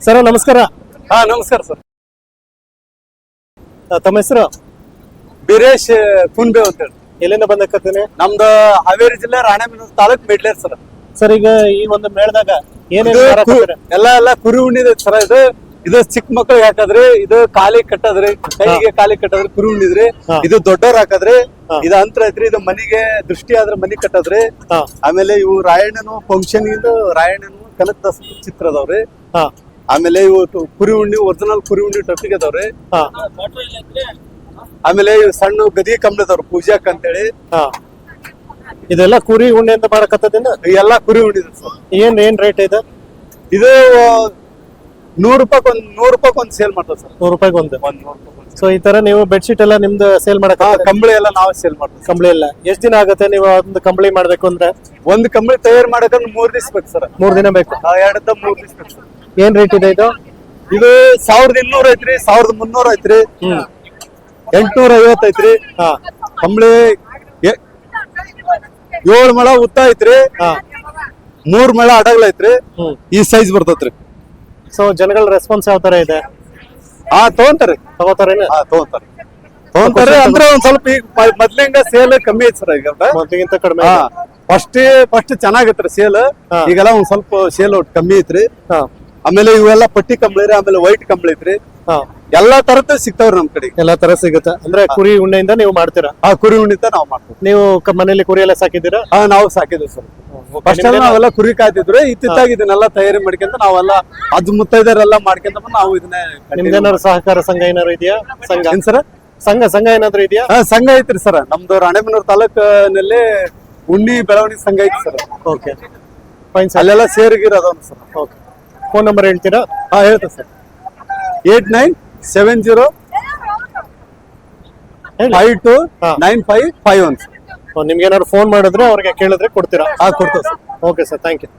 Sir ನಮಸ್ಕಾರ. ಹಾ ನಮಸ್ಕಾರ ಸರ್. ತಮ್ಮ ಹೆಸರು? ಬೀರೇಶ್ ಕುಂಬೆ ಅಂತ ಹೇಳಿ. ಎಲ್ಲಿಂದ ಬಂದಕತ್ತೀನಿ ನಮ್ದು ಹಾವೇರಿ ಜಿಲ್ಲೆ ರಾಣೆಬೆನ್ನೂರು ತಾಲೂಕ್ ಮಿಡ್ಲೇರ್ ಸರ್. ಸರ್ ಈಗ ಈ ಒಂದು ಮೇಳದಾಗ ಏನೇನು? ಎಲ್ಲ ಎಲ್ಲ ಕುರಿ ಉಣ್ಣಿದ ಸರ್ ಇದು. ಇದು ಚಿಕ್ಕ ಮಕ್ಳಿಗೆ ಹಾಕದ್ರಿ ಇದು ಕಾಲಿ ಕಟ್ಟದ್ರಿ ಕೈಗೆ ಕಾಲಿ ಕಟ್ಟದ್ರಿ ಕುರಿ ಉಣ್ಣಿದ್ರಿ. ಹಾ. ಇದು ದೊಡ್ಡವ್ರ ಹಾಕದ್ರಿ. ಹಾ. ಇದು ಅಂತರ ಐತ್ರಿ ಇದು ಮನಿಗೆ ದೃಷ್ಟಿ ಆದ್ರೆ ಮನಿ ಕಟ್ಟದ್ರಿ. ಹಾ. ಆಮೇಲೆ ಇವು ರಾಯಣ್ಣನು ಫಂಕ್ಷನ್ ಇದು ರಾಯಣ್ಣನು ಕನಕದಾಸ ಚಿತ್ರ ಅದಾವ್ರಿ. ಹಾ. ಆಮೇಲೆ ಇವತ್ತು ಕುರಿ ಉಣ್ಣಿ ಒರಿಜಿನಲ್ ಕುರಿ ಉಣ್ಣಿ ಟೊಪ್ಪಿಗೆ ಅದಾವ್ರಿ. ಆಮೇಲೆ ಇವು ಸಣ್ಣ ಗದಿ ಕಂಬಳಿ ಅದಾವ್ರಿ ಪೂಜಾಕ್ ಅಂತೇಳಿ. ಹಾ. ಇದೆಲ್ಲ ಕುರಿ ಅಂತ ಮಾಡಕತ್ತದಿಂದ ಎಲ್ಲಾ ಕುರಿ ಉಣ್ಣಿ ಸರ್. ಏನ್ ಏನ್ ರೇಟ್ ಇದೆ? ಇದು ನೂರು ರೂಪಾಯಿ ಒಂದ್ ನೂರು ರೂಪಾಯಿ ಒಂದ್ ಸೇಲ್ ಮಾಡ್ತಾರೆ ಸರ್. ನೂರು ರೂಪಾಯಿಗೆ ಒಂದು? ಒಂದ್ ನೂರು ರೂಪಾಯಿ ಸೊ ಈ ತರ ನೀವು ಬೆಡ್ಶೀಟ್ ಎಲ್ಲ ನಿಮ್ದು ಸೇಲ್ ಮಾಡಕ ಕಂಬಳಿ ಎಲ್ಲ ನಾವೇ ಸೇಲ್ ಮಾಡ್ತೀವಿ. ಕಂಬಳಿ ಎಲ್ಲ. ಎಷ್ಟ್ ದಿನ ಆಗುತ್ತೆ ನೀವು ಒಂದು ಕಂಬಳಿ ಮಾಡ್ಬೇಕು ಅಂದ್ರೆ? ಒಂದ್ ಕಂಬಳಿ ತಯಾರು ಮಾಡಕಂದ್ರೆ ಮೂರ್ ದಿವ್ಸ ಬೇಕು ಸರ್. ಮೂರ್ ದಿನ ಬೇಕು? ಎರಡದ ಮೂರ್ ದಿವ್ಸ ಬೇಕು ಸರ್. ಏನ್ ರೇಟ್ ಇದೆ ಇದು? ಇದು ಸಾವಿರದ ಇನ್ನೂರ ಐತ್ರಿ ಸಾವಿರದ ಮುನ್ನೂರ ಐತ್ರಿ. ಎಂಟ್ನೂರ ಐವತ್ ಐತ್ರಿ. ಹಾ. ಕಂಬಳಿ ಏಳು ಮಳ ಉತ್ತ ಐತ್ರಿ. ಹಾ. ಮೂರ್ ಮಳ ಅಡಗಲ ಐತ್ರಿ. ಈ ಸೈಜ್ ಬರ್ತೈತ್ರಿ. ಸೊ ಜನಗಳ ರೆಸ್ಪಾನ್ಸ್ ಯಾವ ತರ ಇದೆ? ಹಾ ತಗೊಂತಾರೆ. ತಗೋತಾರೆ ತಗೊಂತಾರ. ತಗೊಂತಾರೆ ಅಂದ್ರೆ ಒಂದ್ ಸ್ವಲ್ಪ ಈಗ ಮೊದ್ಲಿಂದ ಸೇಲ್ ಕಮ್ಮಿ ಐತಿ ಸರ್ ಈಗ. ಮೊದಲಿಗಿಂತ ಕಡಿಮೆ. ಫಸ್ಟ್ ಫಸ್ಟ್ ಚೆನ್ನಾಗಿತ್ರಿ ಸೇಲ್. ಈಗೆಲ್ಲ ಒಂದ್ ಸ್ವಲ್ಪ ಸೇಲ್ ಕಮ್ಮಿ ಐತ್ರಿ. ಹಾ. ಆಮೇಲೆ ಇವೆಲ್ಲ ಪಟ್ಟಿ ಕಂಬಳಿ ರೀ ಆಮೇಲೆ ವೈಟ್ ಕಂಬಳಿ ಐತ್ರಿ ಹಾ. ಎಲ್ಲಾ ತರದ್ದು ಸಿಗ್ತಾವ್ರಿ ನಮ್ ಕಡೆ ಎಲ್ಲಾ ತರ ಸಿಗುತ್ತೆ. ಅಂದ್ರೆ ಕುರಿ ಉಣ್ಣೆಯಿಂದ ನೀವು ಮಾಡ್ತೀರಾ? ಆ ಕುರಿ ಉಣಿತ ನಾವ್ ಮಾಡ್ತೀವಿ. ನೀವು ಕ- ಮನೇಲಿ ಕುರಿ ಎಲ್ಲ ಸಾಕಿದ್ದೀರಾ? ಹಾ ನಾವು ಸಾಕಿದ್ವಿ ಸರ್. ಫಸ್ಟ್ ಎಲ್ಲ ನಾವೆಲ್ಲ ಕುರಿ ಕಾಯ್ತಿದ್ರು ಇತ್ತಿತ್ತಾಗ ಇದನ್ನೆಲ್ಲ ತಯಾರಿ ಮಾಡ್ಕೊಂತ ನಾವೆಲ್ಲ ಅದ್ ಮುತ್ತೈದರೆಲ್ಲ ಮಾಡ್ಕೊಂತ ಬಂದ್ ನಾವು ಇದನ್ನೇ ನಿಮ್ದೇನಾದ್ರು ಸಹಕಾರ ಸಂಘ ಏನಾದ್ರು ಇದೆಯಾ? ಸಂಘ. ಏನ್ ಸರ್? ಸಂಘ ಸಂಘ ಏನಾದ್ರು ಇದೆಯಾ? ಹಾ ಸಂಘ ಐತ್ರಿ ಸರ್. ನಮ್ದು ರಾಣೆಬೆನ್ನೂರು ತಾಲೂಕಿನಲ್ಲಿ ಉಣ್ಣಿ ಬೆಳವಣಿಗೆ ಸಂಘ ಐತಿ ಸರ್. ಓಕೆ. Fine sir. ಅಲ್ಲೆಲ್ಲ ಸೇರಿಗಿರೋದ್ ಸರ್. ಓಕೆ. ಫೋನ್ ನಂಬರ್ ಹೇಳ್ತೀರಾ? ಹಾ ಹೇಳ್ತ sir. Eight nine seven zero five two nine five five one ನಿಮ್ಗೆ ಏನಾದ್ರು ಫೋನ್ ಮಾಡಿದ್ರೆ ಅವ್ರಿಗೆ ಕೇಳಿದ್ರೆ ಕೊಡ್ತೀರಾ? ಹಾ ಕೊಡ್ತೇವೆ sir. Okay sir thank you.